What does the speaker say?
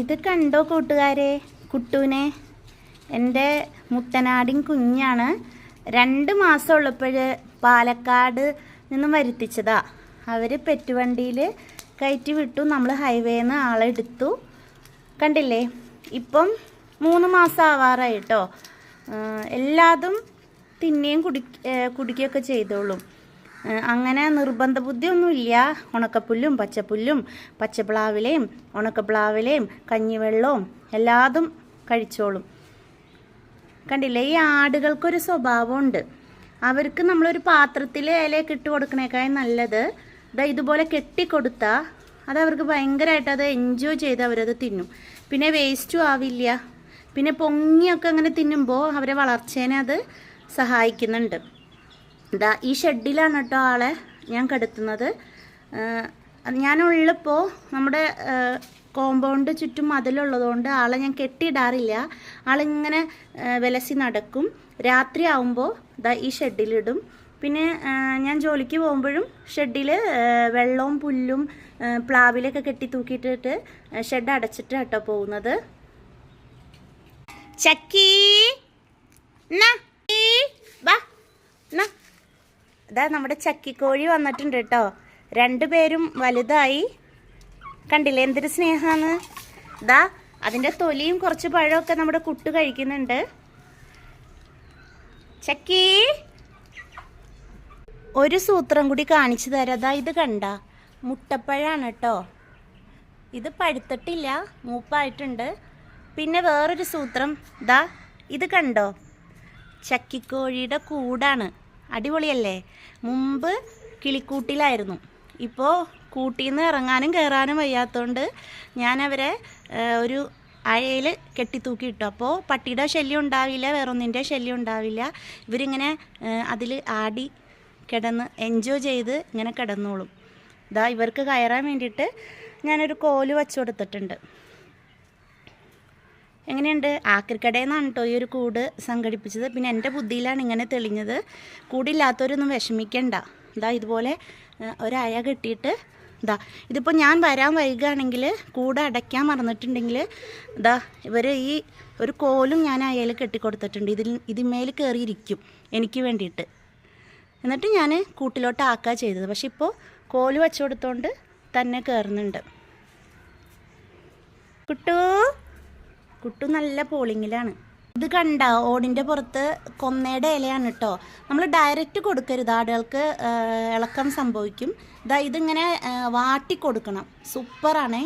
ഇത് കണ്ടോ കൂട്ടുകാരെ? കുട്ടൂനെ. എന്റെ മുത്തനാടിൻ കുഞ്ഞാണ് രണ്ട് മാസം ഉള്ളപ്പോൾ പാലക്കാട് നിന്നും വരുത്തിച്ചതാ. അവർ പെറ്റുവണ്ടിയിൽ കയറ്റി വിട്ടു. നമ്മൾ ഹൈവേയിൽ നിന്ന് ആളെടുത്തു കണ്ടില്ലേ? ഇപ്പം മൂന്ന് മാസം ആവാറായിട്ടോ എല്ലാതും തിന്നെയും കുടി കുടിക്കുകയൊക്കെ ചെയ്തോളും. അങ്ങനെ നിർബന്ധ ബുദ്ധിയൊന്നുമില്ല ഉണക്കപ്പുല്ലും പച്ചപ്പുല്ലും പച്ചപ്ലാവിലയും ഉണക്കപ്ലാവിലയും കഞ്ഞിവെള്ളവും എല്ലാതും കഴിച്ചോളും. കണ്ടില്ലേ ഈ ആടുകൾക്കൊരു സ്വഭാവമുണ്ട്. അവർക്ക് നമ്മളൊരു പാത്രത്തിൽ ഇലയൊക്കെ ഇട്ട് കൊടുക്കണേക്കാൾ നല്ലത്. ഇതാ ഇതുപോലെ കെട്ടിക്കൊടുത്താൽ അത് അവർക്ക് ഭയങ്കരമായിട്ട് അത് എൻജോയ് ചെയ്ത് അവരത് തിന്നും. പിന്നെ വേസ്റ്റും ആവില്ല. പിന്നെ പൊങ്ങിയൊക്കെ അങ്ങനെ തിന്നുമ്പോൾ അവരെ വളർച്ചേനെ അത് സഹായിക്കുന്നുണ്ട്. ഇതാ ഈ ഷെഡിലാണ് കേട്ടോ ആളെ ഞാൻ കിടത്തുന്നത്. ഞാനുള്ളപ്പോൾ നമ്മുടെ കോമ്പൗണ്ട് ചുറ്റും മതിലുള്ളതുകൊണ്ട് ആളെ ഞാൻ കെട്ടിയിടാറില്ല. ആളിങ്ങനെ വിലസി നടക്കും. രാത്രി ആവുമ്പോൾ ഇതാ ഈ ഷെഡിലിടും. പിന്നെ ഞാൻ ജോലിക്ക് പോകുമ്പോഴും ഷെഡിൽ വെള്ളവും പുല്ലും പ്ലാവിലൊക്കെ കെട്ടി തൂക്കിയിട്ടിട്ട് ഷെഡ് അടച്ചിട്ട് കേട്ടോ പോകുന്നത്. ചക്കി. ഇതാ നമ്മുടെ ചക്കിക്കോഴി വന്നിട്ടുണ്ട് കേട്ടോ. രണ്ടുപേരും വലുതായി. കണ്ടില്ലേ എന്തൊരു സ്നേഹമാണ് ഇതാ അതിന്റെ തൊലിയും കുറച്ച് പഴമൊക്കെ നമ്മുടെ കുട്ടു കഴിക്കുന്നുണ്ട്. ചക്കി ഒരു സൂത്രം കൂടി കാണിച്ചു തരാം. അതാ ഇത് കണ്ട മുട്ടപ്പഴമാണ് കേട്ടോ. ഇത് പഴുത്തിട്ടില്ല മൂപ്പായിട്ടുണ്ട്. പിന്നെ വേറൊരു സൂത്രം ദാ ഇത് കണ്ടോ? ചക്കിക്കോഴിയുടെ കൂടാണ്. അടിപൊളിയല്ലേ? മുമ്പ് കിളിക്കൂട്ടിലായിരുന്നു. ഇപ്പോൾ കൂട്ടിയിൽ നിന്ന് ഇറങ്ങാനും കയറാനും വയ്യാത്തതുകൊണ്ട് ഞാനവരെ ഒരു അഴയിൽ കെട്ടിത്തൂക്കി ഇട്ടു അപ്പോൾ പട്ടിയുടെ ശല്യം ഉണ്ടാവില്ല വേറൊന്നിന്റെ ശല്യം ഉണ്ടാവില്ല. ഇവരിങ്ങനെ അതിൽ ആടി കിടന്ന് എൻജോയ് ചെയ്ത് ഇങ്ങനെ കിടന്നോളും. ഇതാ ഇവർക്ക് കയറാൻ വേണ്ടിയിട്ട് ഞാനൊരു കോൽ വച്ചു കൊടുത്തിട്ടുണ്ട്. എങ്ങനെയുണ്ട്? ആക്രിക്കടയിൽ നിന്നാണ് കേട്ടോ ഈ ഒരു കൂട് സംഘടിപ്പിച്ചത്. പിന്നെ എന്റെ ബുദ്ധിയിലാണ് ഇങ്ങനെ തെളിഞ്ഞത്. കൂടില്ലാത്തവരൊന്നും വിഷമിക്കണ്ട. ഇതാ ഇതുപോലെ ഒരയ കെട്ടിയിട്ട് ഇതാ ഇതിപ്പോൾ ഞാൻ വരാൻ വൈകുകയാണെങ്കിൽ കൂട് അടയ്ക്കാൻ മറന്നിട്ടുണ്ടെങ്കിൽ ഇതാ ഇവർ ഈ ഒരു കോലും ഞാൻ അയയിൽ കെട്ടിക്കൊടുത്തിട്ടുണ്ട്. ഇതിൽ ഇതിന്മേൽ കയറിയിരിക്കും എനിക്ക് വേണ്ടിയിട്ട്. എന്നിട്ട് ഞാൻ കൂട്ടിലോട്ട് ആക്കുക ചെയ്തത്. പക്ഷെ ഇപ്പോൾ കോൽ വെച്ചു കൊടുത്തോണ്ട് തന്നെ കയറുന്നുണ്ട് കുട്ടു കുട്ടു നല്ല പോളിങ്ങിലാണ് ഇത് കണ്ട ഓടിന്റെ പുറത്ത് കൊന്നയുടെ ഇലയാണ് കേട്ടോ നമ്മൾ ഡയറക്റ്റ് കൊടുക്കരുത്. ആടുകൾക്ക് ഇളക്കം സംഭവിക്കും. ഇതാ ഇതിങ്ങനെ വാട്ടി കൊടുക്കണം. സൂപ്പറാണേ